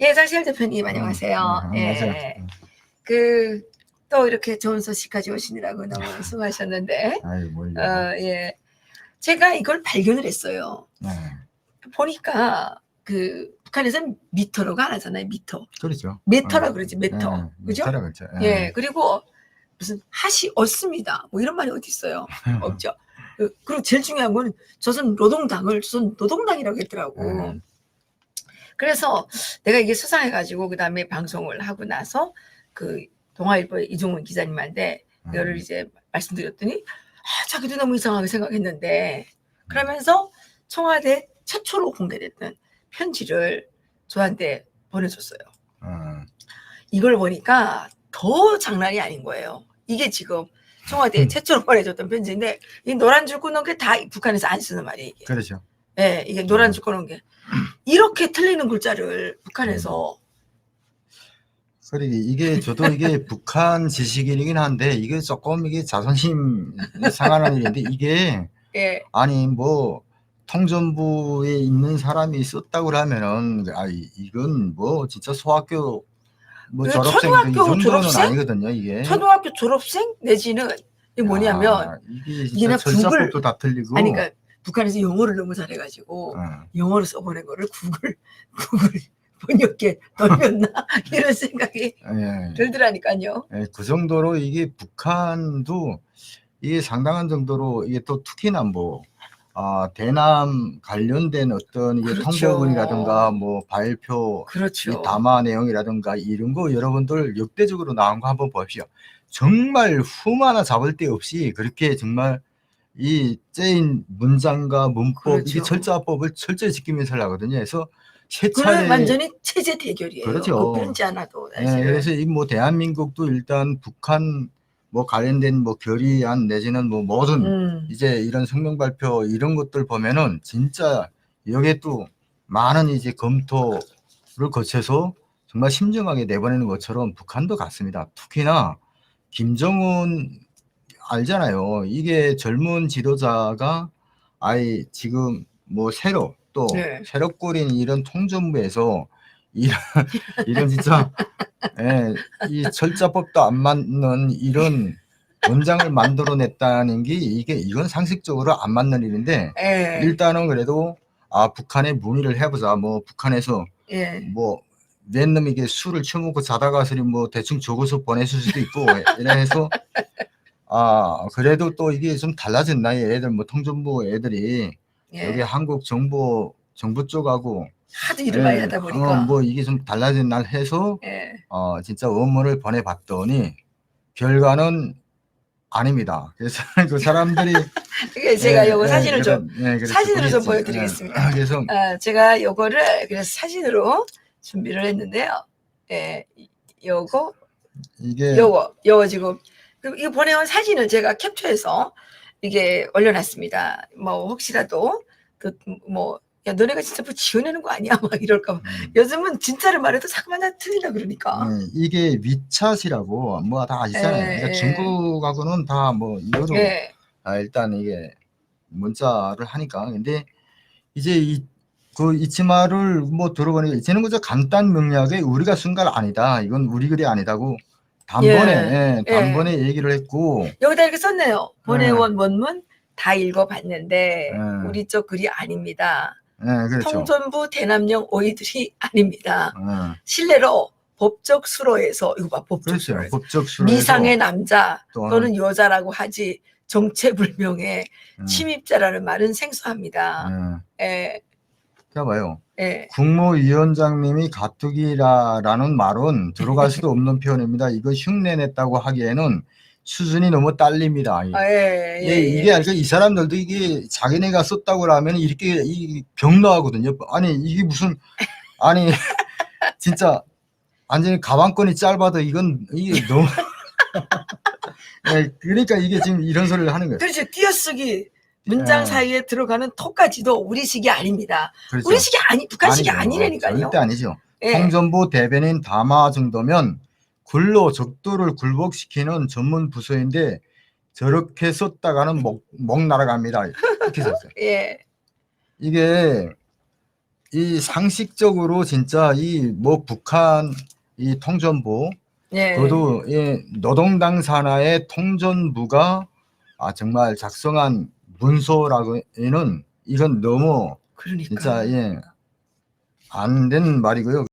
예, 장시열 대표님 안녕하세요. 음, 예, 안녕하세요. 그 또 이렇게 좋은 소식까지 오시느라고 너무 수고하셨는데, 아이 뭘. 어, 예, 제가 이걸 발견을 했어요. 네. 보니까 그 북한에서는 미터로가 안 하잖아요. 미터, 그렇죠. 메터라 어, 그러지 메터, 예, 그죠? 메터라 그렇죠. 예, 그리고 무슨 핫이 없습니다. 뭐 이런 말이 어디 있어요? 없죠. 그- 그리고 제일 중요한 건 조선 노동당을 조선 노동당이라고 했더라고. 음. 그래서 내가 이게 수상해가지고 그 다음에 방송을 하고 나서 그 동아일보 이종훈 기자님한테 음. 이거를 이제 말씀드렸더니 아, 자기도 너무 이상하게 생각했는데 그러면서 청와대 최초로 공개됐던 편지를 저한테 보내줬어요. 음. 이걸 보니까 더 장난이 아닌 거예요. 이게 지금 청와대에 음. 최초로 보내줬던 편지인데 이 노란 줄 끊은 게 다 북한에서 안 쓰는 말이에요. 이게. 그렇죠. 예, 이게 노란 줄 끊은 게 이렇게 틀리는 글자를 북한에서 그러게 이게 저도 이게 북한 지식인이긴 한데 이게 조금 이게 자존심 상하는 일인데 이게 예, 아니 뭐 통전부에 있는 사람이 썼다고 하면은 아 이- 이건 뭐 진짜 소학교 뭐그 졸업생도 이 초등학교 정도는 졸업생? 아니거든요 이게. 초등학교 졸업생 내지는 이게 뭐냐면 아, 이게 이게 진짜 나 절차법도 다 틀리고. 아니 그러니까 북한에서 영어를 너무 잘해가지고 어. 영어로 써보낸 거를 구글 구글 번역기에 넣었나 이런 생각이 예. 들더라니까요. 예, 그 정도로 이게 북한도 이게 상당한 정도로 이게 또 특히나 뭐 아, 대남 관련된 어떤 이게 그렇죠. 통보문이라든가 뭐 발표 그렇죠. 이 담화 내용이라든가 이런 거 여러분들 역대적으로 나온 거 한번 보십시오. 정말 흠 하나 잡을 데 없이 그렇게 정말 이 째인 문장과 문법 이게 그렇죠. 철자법을 철저히 지키면서 하거든요. 그래서 세 그건 차례 완전히 체제 대결이에요. 그렇죠. 그 편지 않아도 예, 사실. 그래서 이 뭐 대한민국도 일단 북한 뭐 관련된 뭐 결의안 내지는 뭐 모든 음, 이제 이런 성명 발표 이런 것들 보면은 진짜 여기에 또 많은 이제 검토를 거쳐서 정말 심정하게 내보내는 것처럼 북한도 같습니다. 특히나 김정은 알잖아요. 이게 젊은 지도자가 아이 지금 뭐 새로 또 네. 새로 꾸린 이런 통전부에서 이런 이런 진짜 예, 이 절차법도 안 맞는 이런 원장을 만들어냈다는 게 이게 이건 상식적으로 안 맞는 일인데 예, 일단은 그래도 아 북한에 문의를 해보자 뭐 북한에서 예. 뭐 랜덤 이게 술을 처먹고 자다가 서리 뭐 대충 적어서 보냈을 수도 있고 이래서 아 그래도 또 이게 좀 달라졌나 애들 뭐 통전부 애들이 예. 여기 한국 정부 정부 쪽하고 하도 일을 많이 하다 보니까. 어, 뭐 이게 좀 달라졌나 해서 예. 어 진짜 원문을 보내봤더니 결과는 아닙니다. 그래서 그 사람들이 그게 제가 예, 요거 예, 사진을 좀 예, 그래서 사진으로 좀. 보여드리겠습니다. 예, 그래서 아, 제가 요거를 그래서 사진으로 준비를 했는데요. 예, 이- 요거, 이게 요거, 요거 지금 그 이거 보내온 사진을 제가 캡처해서 이게 올려놨습니다. 뭐 혹시라도 그뭐야 너네가 진짜 뭐 지어내는 거 아니야? 막 이럴까 봐. 음, 요즘은 진짜를 말해도 다 틀린다 그러니까. 예, 이게 위챗이라고 뭐다 있잖아요. 예, 그러니까 예. 중국하고는 다 뭐 이거로 예, 아, 일단 이게 문자를 하니까 근데 이제 이 그 이치마를 뭐 들어보니까 이제는 그저 간단 명략에 우리가 쓴건 아니다. 이건 우리 글이 아니다고 단번에 예, 예. 단번에 얘기를 했고 여기다 이렇게 썼네요. 보내온 원문 다 읽어봤는데 예. 우리 쪽 글이 아닙니다. 예, 그렇죠. 통전부 대남령 오이들이 아닙니다. 예, 실례로 법적 수로에서 이거 봐 법적 그렇죠. 수로에서 법적 수로 미상의 남자 또는- 또는 여자라고 하지 정체불명의 음, 침입자라는 말은 생소합니다. 예. 봐요. 예, 국무위원장님이 가뜩이라라는 말은 들어갈 수도 없는 표현입니다. 이거 흉내냈다고 하기에는 수준이 너무 딸립니다. 아, 예, 예, 예, 이게 예. 이 사람들도 이게 자기네가 썼다고 하면 이렇게 이 병나하거든요. 아니 이게 무슨 아니 진짜 완전히 가방끈이 짧아도 이건 이게 너무 예, 그러니까 이게 지금 이런 소리를 하는 거예요. 그렇죠. 띄어쓰기 문장 예. 사이에 들어가는 톡까지도 우리식이 아닙니다. 그렇죠. 우리식이 아니 북한식이 아니죠. 아니라니까요. 절대 아니죠. 예. 통전부 대변인 담화 정도면 굴로 적도를 굴복시키는 전문 부서인데 저렇게 썼다가는 목, 목 날아갑니다. 이렇게 썼어요. 예. 이게 이 상식적으로 진짜 이 뭐 북한 이 통전부 예. 그것도 이 노동당 산하의 통전부가 아 정말 작성한 문서라고는 이건 너무 그러니까. 진짜 예 안 된 말이고요.